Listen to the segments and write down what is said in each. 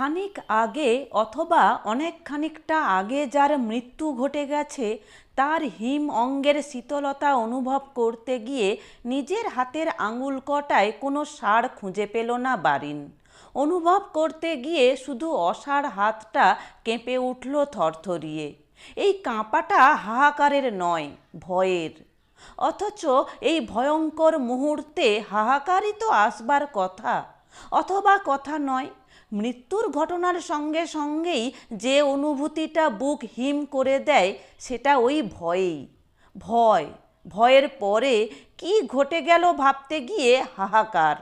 খানিক আগে অথবা অনেক খানিকটা আগে যার মৃত্যু ঘটে গেছে, তার হিম অঙ্গের শীতলতা অনুভব করতে গিয়ে নিজের হাতের আঙুল কটায় কোনো সার খুঁজে পেল না বারিন। অনুভব করতে গিয়ে শুধু অসাড় হাতটা কেঁপে উঠল থরথরিয়ে। এই কাঁপাটা হাহাকারের নয়, ভয়ের। অথচ এই ভয়ঙ্কর মুহূর্তে হাহাকারই তো আসবার কথা। অথবা কথা নয় মৃত্যুর ঘটনার সঙ্গে সঙ্গেই যে অনুভূতিটা বুক হিম করে দেয়, সেটা ওই ভয়েই। ভয়, ভয়ের পরে কি ঘটে গেল ভাবতে গিয়ে হাহাকার,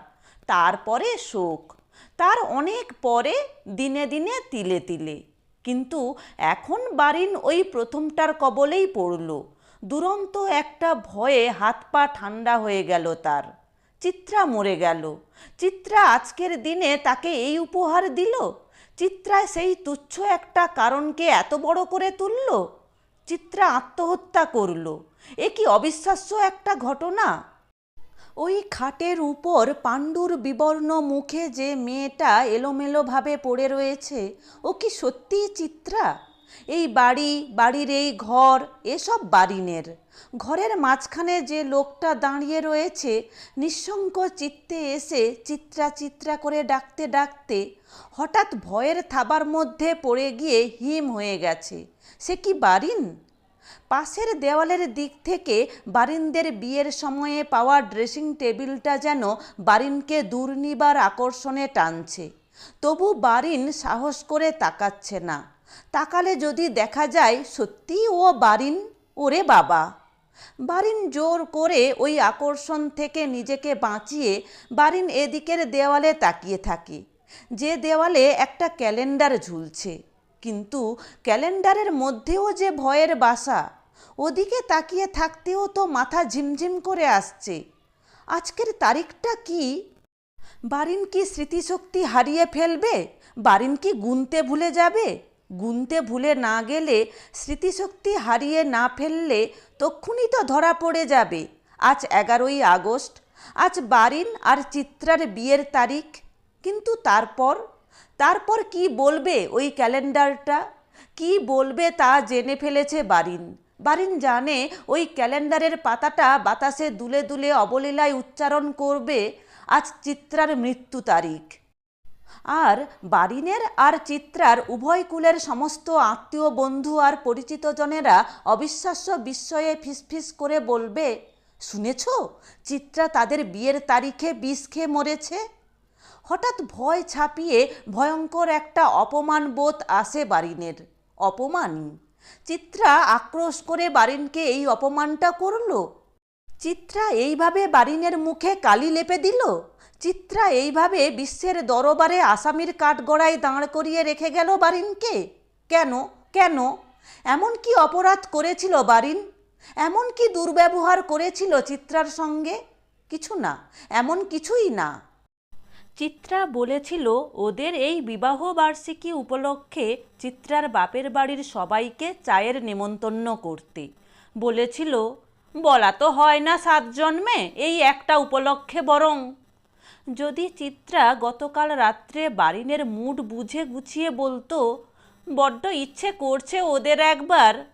তারপরে শোক, তার অনেক পরে দিনে দিনে তিলে তিলে। কিন্তু এখন বারিন ওই প্রথমটার কবলেই পড়ল, দুরন্ত একটা ভয়ে হাত পা ঠান্ডা হয়ে গেল তার। চিত্রা মরে গেল। চিত্রা আজকের দিনে তাকে এই উপহার দিল? চিত্রা সেই তুচ্ছ একটা কারণকে এত বড় করে তুলল? চিত্রা আত্মহত্যা করল। এ কি অবিশ্বাস্য একটা ঘটনা? ওই খাটের উপর পাণ্ডুর বিবর্ণ মুখে যে মেয়েটা এলোমেলোভাবে পড়ে রয়েছে, ও কি সত্যিই চিত্রা? এই বাড়ি, বাড়ির এই ঘর, এসব বারিনের ঘরের মাঝখানে যে লোকটা দাঁড়িয়ে রয়েছে নিঃসঙ্ক চিত্তে এসে চিত্রা চিত্রা করে ডাকতে ডাকতে হঠাৎ ভয়ের থাবার মধ্যে পড়ে গিয়ে হিম হয়ে গেছে। সে কি বারিন? পাশের দেওয়ালের দিক থেকে বারিনদের বিয়ের সময়ে পাওয়া ড্রেসিং টেবিলটা যেন বারিনকে দুর্নিবার আকর্ষণে টানছে। তবু বারিন সাহস করে তাকাচ্ছে না। তাকালে যদি দেখা যায় সত্যিই ও বারিন, ওরে বাবা। বারিন জোর করে ওই আকর্ষণ থেকে নিজেকে বাঁচিয়ে বারিন এদিকের দেওয়ালে তাকিয়ে থাকে। যে দেওয়ালে একটা ক্যালেন্ডার ঝুলছে। কিন্তু ক্যালেন্ডারের মধ্যেও যে ভয়ের বাসা, ওদিকে তাকিয়ে থাকতেও তো মাথা ঝিমঝিম করে আসছে। আজকের তারিখটা কি? বারিন কি স্মৃতিশক্তি হারিয়ে ফেলবে? বারিন কি গুনতে ভুলে যাবে? গুনতে ভুলে না গেলে স্মৃতিশক্তি হারিয়ে না ফেললে তক্ষুনি তো ধরা পড়ে যাবে। আজ এগারোই আগস্ট, আজ বারিন আর চিত্রার বিয়ের তারিখ। কিন্তু তারপর? তারপর কি বলবে ওই ক্যালেন্ডারটা? কি বলবে তা জেনে ফেলেছে বারিন। বারিন জানে ওই ক্যালেন্ডারের পাতাটা বাতাসে দুলে দুলে অবলীলায় উচ্চারণ করবে আজ চিত্রার মৃত্যু তারিখ। আর বারিনের আর চিত্রার উভয় কুলের সমস্ত আত্মীয় বন্ধু আর পরিচিতজনেরা অবিশ্বাস্য বিস্ময়ে ফিসফিস করে বলবে, শুনেছ? চিত্রা তাদের বিয়ের তারিখে বিষ খেয়ে মরেছে? হঠাৎ ভয় ছাপিয়ে ভয়ঙ্কর একটা অপমান বোধ আসে বারিনের। অপমানই। চিত্রা আক্রোশ করে বারিনকে এই অপমানটা করল। চিত্রা এইভাবে বারিনের মুখে কালি লেপে দিল? চিত্রা এইভাবে বিশ্বের দরবারে আসামির কাঠগড়ায় দাঁড় করিয়ে রেখে গেল বারিনকে? কেন? কেন? এমন কি অপরাধ করেছিল বারিন? এমন কি দুর্ব্যবহার করেছিল চিত্রার সঙ্গে? কিছু না, এমন কিছুই না। চিত্রা বলেছিল, ওদের এই বিবাহ বার্ষিকী উপলক্ষে চিত্রার বাপের বাড়ির সবাইকে চায়ের নেমন্তন্ন করতে। বলেছিল, বলা তো হয় না সাত জন্মে এই একটা উপলক্ষে বরং যদি চিত্রা গতকাল রাত্রে বারিনের মুড বুঝে গুছিয়ে বলতো, বড্ড ইচ্ছে করছে ওদের একবার।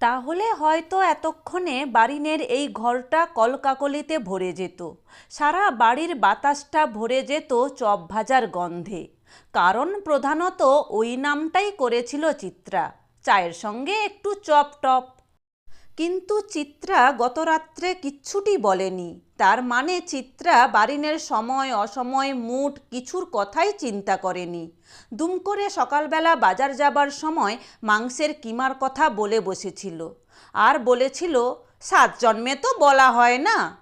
তাহলে হয়তো এতক্ষণে বারিনের এই ঘরটা কলকাকলিতে ভরে যেত। সারা বাড়ির বাতাসটা ভরে যেত চপ ভাজার গন্ধে। কারণ প্রধানত ওই নামটাই করেছিল চিত্রা। চায়ের সঙ্গে একটু চপ টপ। কিন্তু চিত্রা গত রাত্রে কিচ্ছুটি বলেনি। তার মানে চিত্রা বারিনের সময়, অসময় মুড কিছুর কথাই চিন্তা করেনি। দুম করে সকালবেলা বাজার যাবার সময় মাংসের কিমার কথা বলে বসেছিল। আর বলেছিল, সাত জন্মে তো বলা হয় না?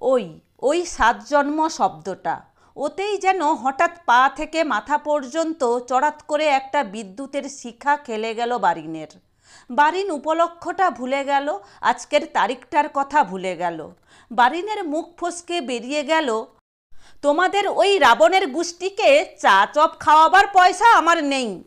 ওই ওই সাত জন্ম শব্দটা। ওতেই যেন হঠাৎ পা থেকে মাথা পর্যন্ত চড়াত করে একটা বিদ্যুতের শিখা খেলে গেল বারিনের। বারিন উপলক্ষটা ভুলে গেল, আজকের তারিখটার কথা ভুলে গেল। বারিনের মুখ ফসকে বেরিয়ে গেল, তোমাদের ওই রাবণের গুষ্টিকে চা চপ খাওয়াবার পয়সা আমার নেই।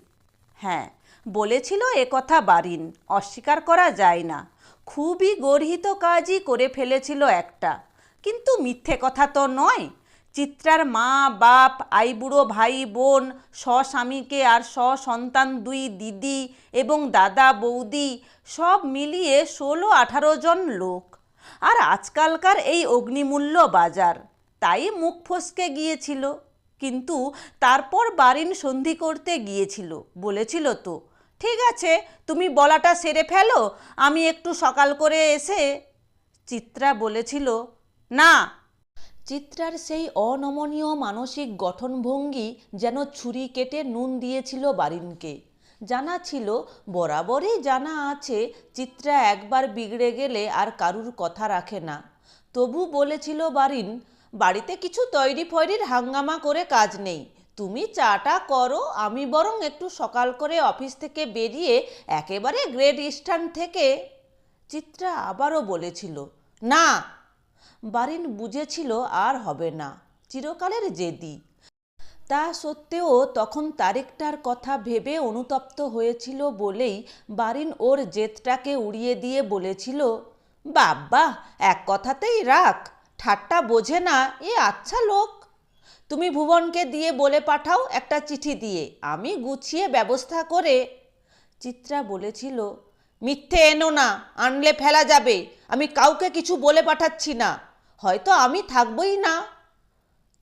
হ্যাঁ বলেছিল এ কথা বারিন, অস্বীকার করা যায় না। খুবই গর্হিত কাজই করে ফেলেছিল একটা। কিন্তু মিথ্যে কথা তো নয়। চিত্রার মা, বাপ, আইবুড়ো ভাই, বোন, স্বস্বামীকে আর সন্তান দুই দিদি এবং দাদা, বৌদি সব মিলিয়ে ষোলো আঠারো জন লোক। আর আজকালকার এই অগ্নিমূল্য বাজার, তাই মুখ ফসকে গিয়েছিল। কিন্তু তারপর বারিন সন্ধি করতে গিয়েছিল, বলেছিল তো, ঠিক আছে, তুমি বলাটা সেরে ফেলো, আমি একটু সকাল করে এসে চিত্রা বলেছিল, না চিত্রার সেই অনমনীয় মানসিক গঠনভঙ্গি যেন ছুরি কেটে নুন দিয়েছিল বারিনকে। জানা ছিল, বরাবরই জানা আছে, চিত্রা একবার বিগড়ে গেলে আর কারুর কথা রাখে না। তবু বলেছিল বারিন, বাড়িতে কিছু তৈরি ফয়রির হাঙ্গামা করে কাজ নেই। তুমি চাটা করো, আমি বরং একটু সকাল করে অফিস থেকে বেরিয়ে একেবারে গ্রেট ইস্টার্ন থেকে চিত্রা আবারও বলেছিল, না বারিন বুঝেছিল আর হবে না, চিরকালের জেদি। তা সত্ত্বেও তখন তারিখটার কথা ভেবে অনুতপ্ত হয়েছিল বলেই বারিন ওর জেদটাকে উড়িয়ে দিয়ে বলেছিল, বাব্বা, এক কথাতেই রাখ ঠাট্টা বোঝে না, এ আচ্ছা লোক। তুমি ভুবনকে দিয়ে বলে পাঠাও একটা চিঠি দিয়ে, আমি গুছিয়ে ব্যবস্থা করে। চিত্রা বলেছিল, মিথ্যে এনো না, আনলে ফেলা যাবে, আমি কাউকে কিছু বলে পাঠাচ্ছি না। হয়তো আমি থাকবই না।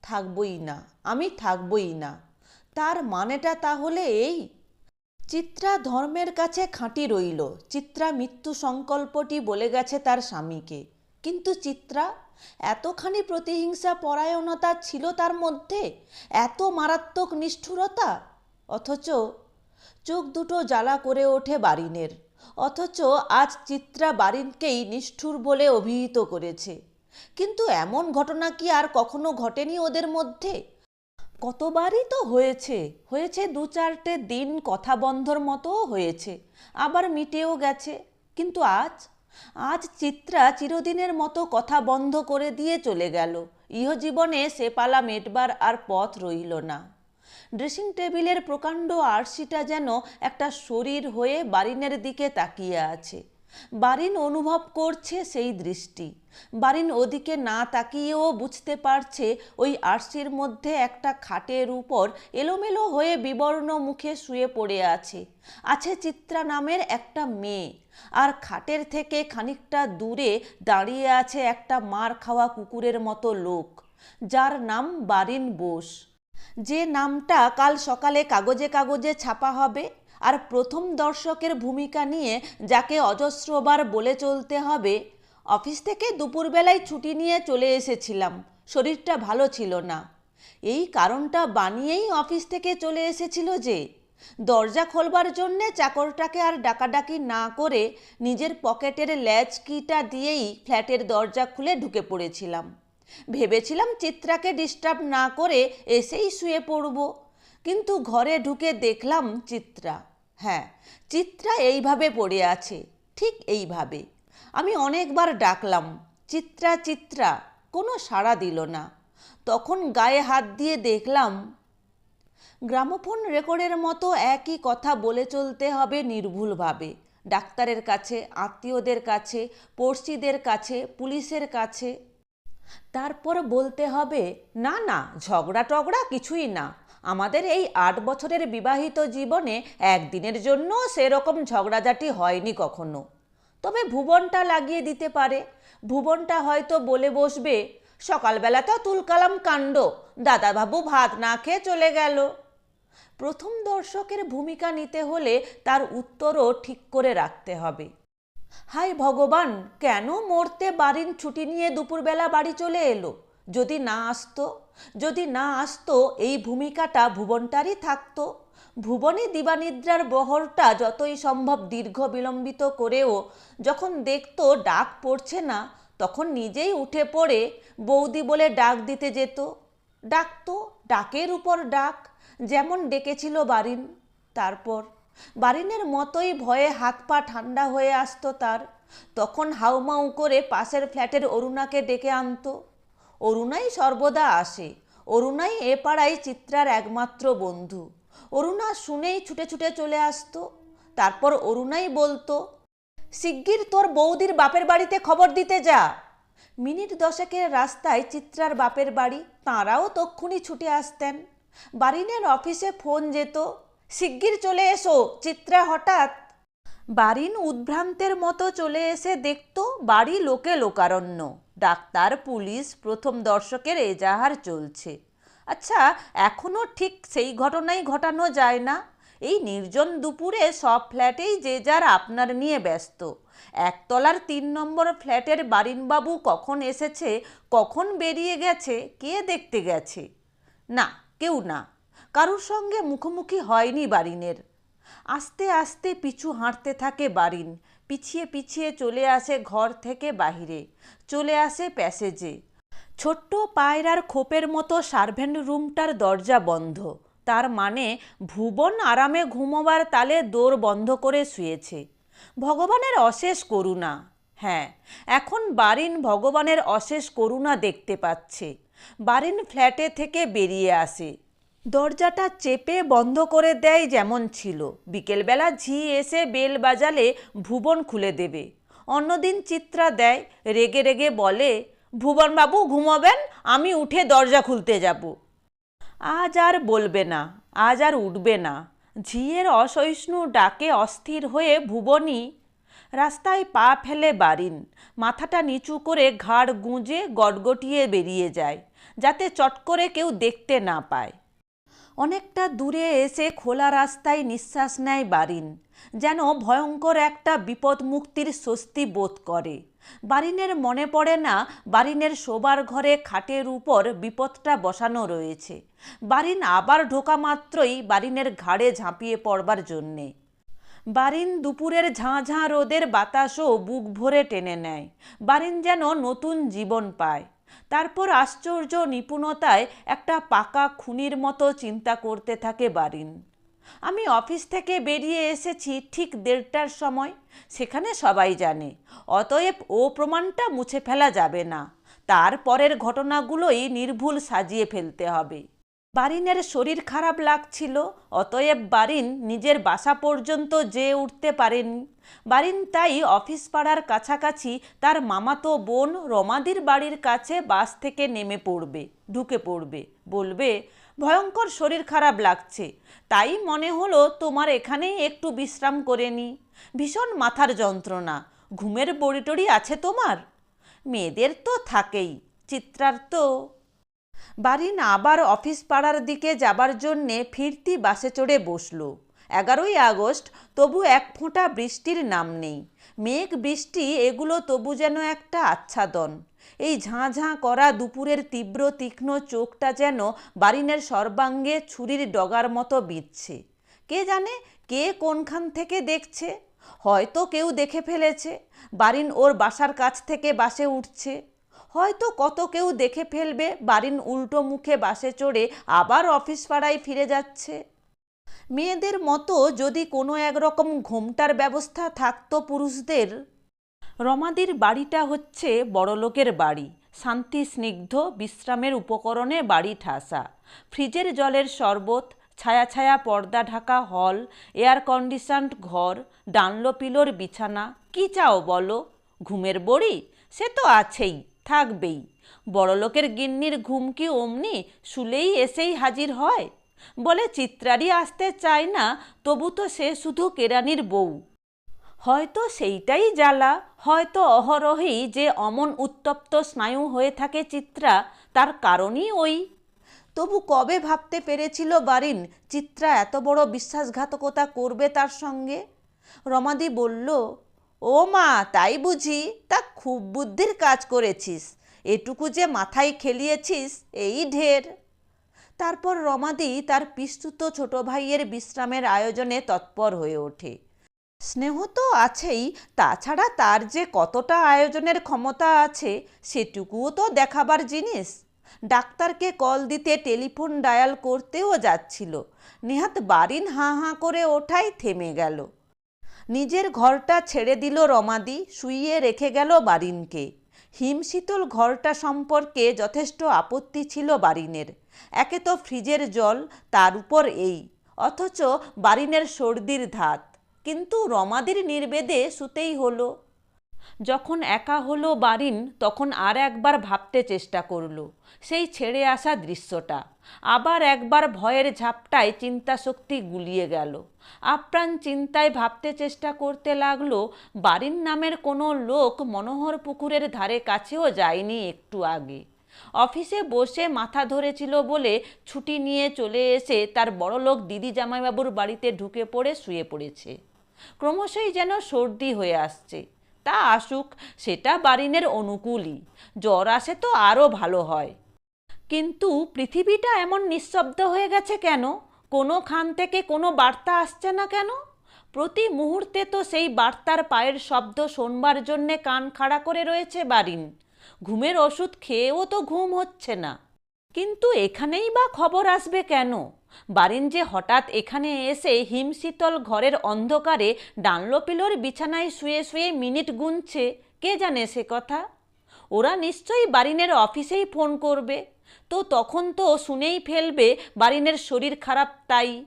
থাকবই না, আমি থাকবই না। তার মানেটা তাহলে এই। চিত্রা ধর্মের কাছে খাঁটি রইল। চিত্রা মৃত্যু সংকল্পটি বলে গেছে তার স্বামীকে। কিন্তু চিত্রা, এতখানি প্রতিহিংসা পরায়ণতা ছিল তার মধ্যে? এত মারাত্মক নিষ্ঠুরতা? অথচ চোখ দুটো জ্বালা করে ওঠে বারিনের। অথচ আজ চিত্রা বারিনকেই নিষ্ঠুর বলে অভিহিত করেছে। কিন্তু এমন ঘটনা কি আর কখনো ঘটেনি ওদের মধ্যে? কতবারই তো হয়েছে হয়েছে দু চারটে দিন কথা বন্ধর মতোও হয়েছে, আবার মিটেও গেছে। কিন্তু আজ? আজ চিত্রা চিরদিনের মতো কথা বন্ধ করে দিয়ে চলে গেল। ইহজীবনে সে পালা মেটবার আর পথ রইল না। ড্রেসিং টেবিলের প্রকাণ্ড আরশিটা যেন একটা শরীর হয়ে বারিনের দিকে তাকিয়ে আছে। বারিন অনুভব করছে সেই দৃষ্টি। বারিন ওদিকে না তাকিয়েও বুঝতে পারছে ওই আরশির মধ্যে একটা খাটের উপর এলোমেলো হয়ে বিবর্ণ মুখে শুয়ে পড়ে আছে। আছে চিত্রা নামের একটা মেয়ে। আর খাটের থেকে খানিকটা দূরে দাঁড়িয়ে আছে একটা মার খাওয়া কুকুরের মতো লোক, যার নাম বারিন বোস। যে নামটা কাল সকালে কাগজে কাগজে ছাপা হবে আর প্রথম দর্শকের ভূমিকা নিয়ে যাকে অজস্রবার বলে চলতে হবে, অফিস থেকে দুপুরবেলায় ছুটি নিয়ে চলে এসেছিলাম, শরীরটা ভালো ছিল না। এই কারণটা বানিয়েই অফিস থেকে চলে এসেছিল যে, দরজা খোলবার জন্যে চাকরটাকে আর ডাকাডাকি না করে নিজের পকেটের ল্যাচ কিটা দিয়েই ফ্ল্যাটের দরজা খুলে ঢুকে পড়েছিলাম। ভেবেছিলাম চিত্রাকে ডিস্টার্ব না করে এসেই শুয়ে পড়ব, কিন্তু ঘরে ঢুকে দেখলাম চিত্রা। হ্যাঁ চিত্রা এইভাবে পড়ে আছে, ঠিক এইভাবে। আমি অনেকবার ডাকলাম, চিত্রা চিত্রা, কোনো সাড়া দিল না। তখন গায়ে হাত দিয়ে দেখলাম, গ্রামোফোন রেকর্ডের মতো একই কথা বলে চলতে হবে নির্ভুলভাবে। ডাক্তারের কাছে, আত্মীয়দের কাছে, পড়শিদের কাছে, পুলিশের কাছে। তারপর বলতে হবে, না না, ঝগড়া টগড়া কিছুই না। আমাদের এই আট বছরের বিবাহিত জীবনে একদিনের জন্য সেরকম ঝগড়াঝাটি হয়নি কখনো। তবে ভুবনটা লাগিয়ে দিতে পারে। ভুবনটা হয়তো বলে বসবে, সকালবেলা তো তুলকালাম কাণ্ড, দাদাবাবু ভাত না খেয়ে চলে গেল। প্রথম দর্শকের ভূমিকা নিতে হলে তার উত্তরও ঠিক করে রাখতে হবে। হায় ভগবান, কেন মরতে বাড়ির ছুটি নিয়ে দুপুরবেলা বাড়ি চলে এলো? যদি না আসতো, যদি না আসতো, এই ভূমিকাটা ভুবনটারই থাকতো। ভুবনে দিবানিদ্রার বহরটা যতই সম্ভব দীর্ঘ বিলম্বিত করেও যখন দেখতো ডাক পড়ছে না, তখন নিজেই উঠে পড়ে বৌদি বলে ডাক দিতে যেত। ডাকতো ডাকের উপর ডাক, যেমন ডেকেছিল বারিন তারপর। বারিনের মতোই ভয়ে হাত পা ঠান্ডা হয়ে আসতো তার। তখন হাউমাউ করে পাশের ফ্ল্যাটের অরুণাকে ডেকে আনতো। অরুণাই সর্বদা আসে। অরুণাই এ পাড়ায় চিত্রার একমাত্র বন্ধু। অরুণা শুনেই ছুটে ছুটে চলে আসতো। তারপর অরুণাই বলতো, শিগগির তোর বৌদির বাপের বাড়িতে খবর দিতে যা। মিনিট দশেকের রাস্তায় চিত্রার বাপের বাড়ি, তাঁরাও তক্ষুনি ছুটে আসতেন। বারিনের অফিসে ফোন যেত, শিগগির চলে এসো, চিত্রা হঠাৎ। বারিন উদ্ভ্রান্তের মতো চলে এসে দেখত বাড়ি লোকে লোকারণ্য। ডাক্তার, পুলিশ, প্রথম দর্শকের এজাহার চলছে। আচ্ছা এখনও ঠিক সেই ঘটনাই ঘটানো যায় না? এই নির্জন দুপুরে সব ফ্ল্যাটেই যে যার আপনার নিয়ে ব্যস্ত। একতলার তিন নম্বর ফ্ল্যাটের বারিনবাবু কখন এসেছে, কখন বেরিয়ে গেছে, কে দেখতে গেছে? না, কেউ না। কারুর সঙ্গে মুখোমুখি হয়নি বারিনের। আস্তে আস্তে পিছু হাঁটতে থাকে বারিন। পিছিয়ে পিছিয়ে চলে আসে ঘর থেকে বাহিরে। চলে আসে প্যাসেজে। ছোট্ট পায়রার খোপের মতো সার্ভেন্ট রুমটার দরজা বন্ধ। তার মানে ভুবন আরামে ঘুমোবার তালে দোর বন্ধ করে শুয়েছে। ভগবানের অশেষ করুণা। হ্যাঁ এখন বারিন ভগবানের অশেষ করুণা দেখতে পাচ্ছে। বারিন ফ্ল্যাটে থেকে বেরিয়ে আসে। দরজাটা চেপে বন্ধ করে দেয় যেমন ছিল। বিকেলবেলা ঝি এসে বেল বাজালে ভুবন খুলে দেবে। অন্যদিন চিত্রা দেয়, রেগে রেগে বলে ভুবনবাবু ঘুমোবেন? আমি উঠে দরজা খুলতে যাব। আজ আর বলবে না, আজ আর উঠবে না ঝিয়ের অসহিষ্ণু ডাকে অস্থির হয়ে ভুবনই, রাস্তায় পা ফেলে বারিন মাথাটা নিচু করে ঘাড় গুঁজে গটগটিয়ে বেরিয়ে যায়, যাতে চট করে কেউ দেখতে না পায়। অনেকটা দূরে এসে খোলা রাস্তায় নিঃশ্বাস নেয় বারিন, যেন ভয়ঙ্কর একটা বিপদ মুক্তির স্বস্তি বোধ করে। বারিনের মনে পড়ে না বারিনের শোবার ঘরে খাটের উপর বিপদটা বসানো রয়েছে। বারিন আবার ঢোকা মাত্রই বারিনের ঘাড়ে ঝাঁপিয়ে পড়বার জন্যে। বারিন দুপুরের ঝাঁ ঝাঁ রোদের বাতাসও বুক ভরে টেনে নেয়। বারিন যেন নতুন জীবন পায়। তারপর আশ্চর্য নিপুণতায় একটা পাকা খুনির মতো চিন্তা করতে থাকে বারিন। আমি অফিস থেকে বেরিয়ে এসেছি ঠিক দেড়টার সময়। সেখানে সবাই জানে, অতএব ও প্রমাণটা মুছে ফেলা যাবে না। তারপরের ঘটনাগুলোই নির্ভুল সাজিয়ে ফেলতে হবে। বারিনের শরীর খারাপ লাগছিল, অতএব বারিন নিজের বাসা পর্যন্ত যেয়ে উঠতে পারেনি। বারিন তাই অফিস পাড়ার কাছাকাছি তার মামাতো বোন রমাদির বাড়ির কাছে বাস থেকে নেমে পড়বে, ঢুকে পড়বে। বলবে, ভয়ঙ্কর শরীর খারাপ লাগছে। তাই মনে হলো তোমার এখানেই একটু বিশ্রাম করে নি। ভীষণ মাথার যন্ত্রণা। ঘুমের বড়িটড়ি আছে তোমার? মেয়েদের তো থাকেই। চিত্রার তো বারিন আবার অফিস পাড়ার দিকে যাবার জন্যে ফিরতি বাসে চড়ে বসল। এগারোই আগস্ট, তবু এক ফোঁটা বৃষ্টির নাম নেই। মেঘ, বৃষ্টি, এগুলো তবু যেন একটা আচ্ছাদন। এই ঝাঁ ঝাঁ করা দুপুরের তীব্র, তীক্ষ্ণ চোখটা যেন বারিনের সর্বাঙ্গে ছুরির ডগার মতো বিঁধছে। কে জানে কে কোনখান থেকে দেখছে? হয়তো কেউ দেখে ফেলেছে। বারিন ওর বাসার কাছ থেকে বাসে উঠছে। হয়তো কত কেউ দেখে ফেলবে, বাড়ির উল্টো মুখে বাসে চড়ে আবার অফিস পাড়ায় ফিরে যাচ্ছে। মেয়েদের মতো যদি কোনো একরকম ঘোমটার ব্যবস্থা থাকতো পুরুষদের। রমাদির বাড়িটা হচ্ছে বড়লোকের বাড়ি, শান্তি স্নিগ্ধ, বিশ্রামের উপকরণে বাড়ি ঠাসা। ফ্রিজের জলের শরবত, ছায়া ছায়া পর্দা ঢাকা হল, এয়ার কন্ডিশনড ঘর, ডানলো পিলোর বিছানা, কি চাও বলো? ঘুমের বড়ি? সে তো আছেই। থাকবেই। বড়লোকের গিন্নির ঘুম কি অমনি শুলেই এসেই হাজির হয়। বলে চিত্রারি আসতে চায় না, তবু তো সে শুধু কেরানির বউ। হয়তো সেইটাই জ্বালা, হয়তো অহরহেই যে অমন উত্তপ্ত স্নায়ু হয়ে থাকে চিত্রা, তার কারণই ওই। তবু কবে ভাবতে পেরেছিল বারিন, চিত্রা এত বড় বিশ্বাসঘাতকতা করবে তার সঙ্গে? রমাদি বলল ও মা তাই বুঝি? তা খুব বুদ্ধির কাজ করেছিস। এটুকু যে মাথায় খেলিয়েছিস, এই ঢের। তারপর রমাদি তার পিস্তুত ছোট ভাইয়ের বিশ্রামের আয়োজনে তৎপর হয়ে ওঠে। স্নেহ তো আছেই, তাছাড়া তার যে কতটা আয়োজনের ক্ষমতা আছে, সেটুকুও তো দেখাবার জিনিস। ডাক্তারকে কল দিতে টেলিফোন ডায়াল করতেও যাচ্ছিল। নেহাত বারিন হাঁ হাঁ করে ওঠাই থেমে গেল। নিজের ঘরটা ছেড়ে দিল রমাদি, শুইয়ে রেখে গেল বারিনকে। হিমশীতল ঘরটা সম্পর্কে যথেষ্ট আপত্তি ছিল বারিনের। একে তো ফ্রিজের জল, তার উপর এই। অথচ বারিনের সর্দির ধাত। কিন্তু রমাদির নির্বেদে শুতেই হলো। যখন একা হলো বারিন, তখন আর একবার ভাবতে চেষ্টা করল। সেই ছেড়ে আসা দৃশ্যটা। আবার একবার ভয়ের ঝাপটায় চিন্তাশক্তি গুলিয়ে গেল। আপ্রাণ চিন্তায় ভাবতে চেষ্টা করতে লাগল, বারিন নামের কোনো লোক মনোহর পুকুরের ধারে কাছেও যায়নি একটু আগে। অফিসে বসে মাথা ধরেছিল বলে ছুটি নিয়ে চলে এসে তার বড়লোক দিদি জামাইবাবুর বাড়িতে ঢুকে পড়ে শুয়ে পড়েছে। ক্রমশই যেন সর্দি হয়ে আসছে। তা আসুক, সেটা বারিনের অনুকূলই। জ্বর আসে তো আরও ভালো হয়। কিন্তু পৃথিবীটা এমন নিঃশব্দ হয়ে গেছে কেন? কোনো খান থেকে কোনো বার্তা আসছে না কেন? প্রতি মুহূর্তে তো সেই বার্তার পায়ের শব্দ শোনবার জন্যে কান খাড়া করে রয়েছে বারিন। ঘুমের ওষুধ খেয়েও তো ঘুম হচ্ছে না। কিন্তু এখানেই বা খবর আসবে কেন? বারিন যে হঠাৎ এখানে এসে হিমশীতল ঘরের অন্ধকারে ডানলোপিলোর বিছানায় শুয়ে শুয়ে মিনিট গুনছে। কে জানে সে কথা? ওরা নিশ্চয়ই বারিনের অফিসেই ফোন করবে। তো তখন তো শুনেই ফেলবে বারিনের শরীর খারাপ তাই।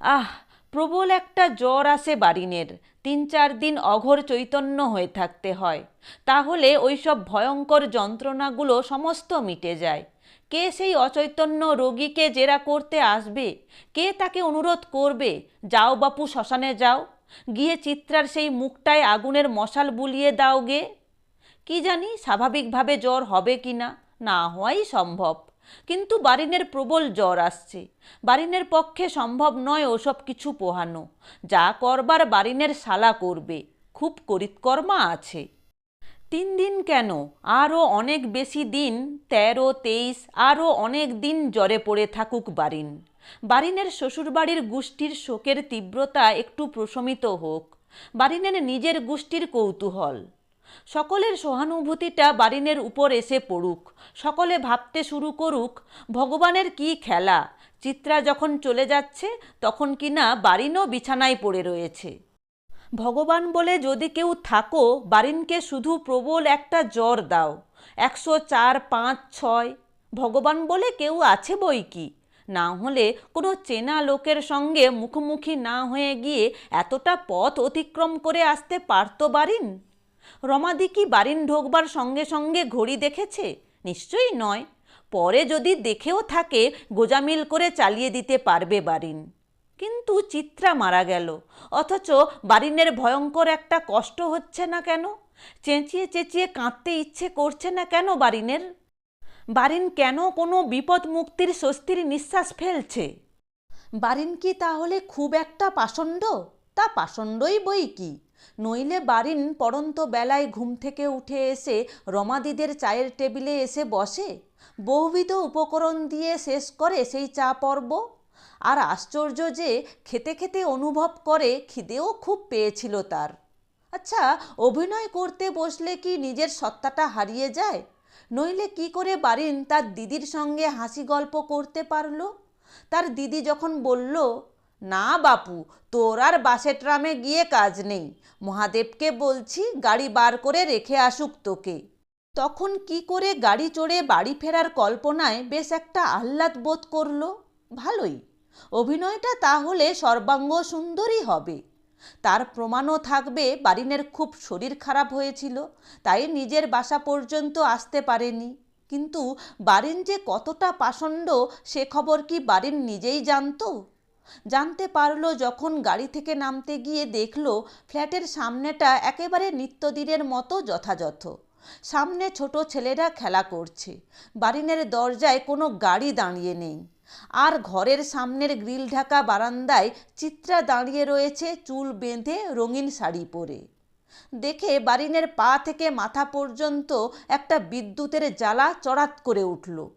আহ, প্রবল একটা জ্বর আসে বারিনের তিন চার দিন অঘোর চৈতন্য হয়ে থাকতে হয়। তাহলে ওই সব ভয়ঙ্কর যন্ত্রণাগুলো সমস্ত মিটে যায়। কে সেই অচৈতন্য রোগীকে জেরা করতে আসবে? কে তাকে অনুরোধ করবে? যাও বাপু, শ্মশানে যাও। গিয়ে চিত্রার সেই মুখটায় আগুনের মশাল বুলিয়ে দাও গে। কি জানি স্বাভাবিকভাবে জ্বর হবে কি না? না হওয়াই সম্ভব। কিন্তু বারিনের প্রবল জ্বর আসছে। বারিনের পক্ষে সম্ভব নয় ওসব কিছু পোহানো। যা করবার বারিনের শালা করবে। খুব করিতকর্মা আছে। তিন দিন কেন? আরও অনেক বেশি দিন, তেরো, তেইশ, আরও অনেক দিন জ্বরে পড়ে থাকুক বারিন। বারিনের শ্বশুরবাড়ির গোষ্ঠীর শোকের তীব্রতা একটু প্রশমিত হোক। বারিনের নিজের গোষ্ঠীর কৌতূহল। সকলের সহানুভূতিটা বারিনের উপর এসে পড়ুক। সকলে ভাবতে শুরু করুক, ভগবানের কি খেলা? চিত্রা যখন চলে যাচ্ছে, তখন কিনা বারিনও বিছানায় পড়ে রয়েছে। ভগবান বলে যদি কেউ থাকো, বারিনকে শুধু প্রবল একটা জ্বর দাও। একশো চার, পাঁচ, ছয়। ভগবান বলে কেউ আছে বই কি? না হলে কোনো চেনা লোকের সঙ্গে মুখোমুখি না হয়ে গিয়ে এতটা পথ অতিক্রম করে আসতে পারতো বারিন? রমাদি কি বারিন ঢোকবার সঙ্গে সঙ্গে ঘড়ি দেখেছে? নিশ্চয়ই নয়। পরে যদি দেখেও থাকে, গোজামিল করে চালিয়ে দিতে পারবে বারিন। কিন্তু চিত্রা মারা গেল। অথচ বারিনের ভয়ঙ্কর একটা কষ্ট হচ্ছে না কেন? চেঁচিয়ে চেঁচিয়ে কাঁদতে ইচ্ছে করছে না কেন বারিনের? বারিন কেন কোনো বিপদ মুক্তির স্বস্তির নিঃশ্বাস ফেলছে? বারিন কি তাহলে খুব একটা পাষণ্ড? তা পাষণ্ডই বই কি? নইলে বারিন পড়ন্ত বেলায় ঘুম থেকে উঠে এসে রমাদিদের চায়ের টেবিলে এসে বসে? বহুবিধ উপকরণ দিয়ে শেষ করে সেই চা পর্ব? আর আশ্চর্য যে খেতে খেতে অনুভব করে খিদেও খুব পেয়েছিল তার। আচ্ছা অভিনয় করতে বসলে কি নিজের সত্তাটা হারিয়ে যায়? নইলে কি করে বারিন তার দিদির সঙ্গে হাসি গল্প করতে পারল? তার দিদি যখন বলল, না বাপু, তোর আর বাসে ট্রামে গিয়ে কাজ নেই। মহাদেবকে বলছি গাড়ি বার করে রেখে আসুক তোকে। তখন কি করে গাড়ি চড়ে বাড়ি ফেরার কল্পনায় বেশ একটা আহ্লাদ বোধ করল। ভালোই। অভিনয়টা তাহলে সর্বাঙ্গ সুন্দরই হবে। তার প্রমাণও থাকবে, বারিনের খুব শরীর খারাপ হয়েছিল, তাই নিজের বাসা পর্যন্ত আসতে পারেনি। কিন্তু বারিন যে কতটা পাষণ্ড, সে খবর কি বারিন নিজেই জানতো? জানতে পারল যখন গাড়ি থেকে নামতে গিয়ে দেখল, ফ্ল্যাটের সামনেটা একেবারে নিত্যদিনের মতো যথাযথ। সামনে ছোট ছেলেরা খেলা করছে। বারিনের দরজায় কোনো গাড়ি দাঁড়িয়ে নেই। আর ঘরের সামনের গ্রিল ঢাকা বারান্দায় চিত্রা দাঁড়িয়ে রয়েছে চুল বেঁধে রঙিন শাড়ি পরে। দেখে বারিনের পা থেকে মাথা পর্যন্ত একটা বিদ্যুতের জ্বালা চড়াত করে উঠল।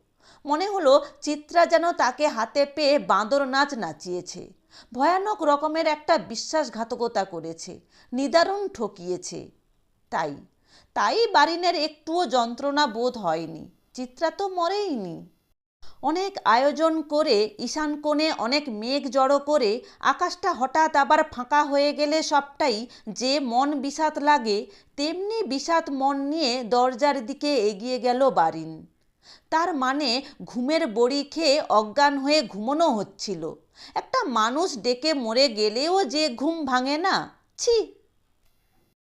মনে হলো চিত্রা যেন তাকে হাতে পেয়ে বাঁদর নাচ নাচিয়েছে। ভয়ানক রকমের একটা বিশ্বাসঘাতকতা করেছে, নিদারুণ ঠকিয়েছে। তাই তাই বারিনের একটুও যন্ত্রণা বোধ হয়নি। চিত্রা তো মরেইনি। অনেক আয়োজন করে ঈশান কোণে অনেক মেঘ জড়ো করে আকাশটা হঠাৎ আবার ফাঁকা হয়ে গেলে সবটাই যে মন বিষাদ লাগে, তেমনি বিষাদ মন নিয়ে দরজার দিকে এগিয়ে গেল বারিন। তার মানে ঘুমের বড়ি খেয়ে অজ্ঞান হয়ে ঘুমোনো হচ্ছিল। একটা মানুষ ডেকে মরে গেলেও যে ঘুম ভাঙে না, ছি!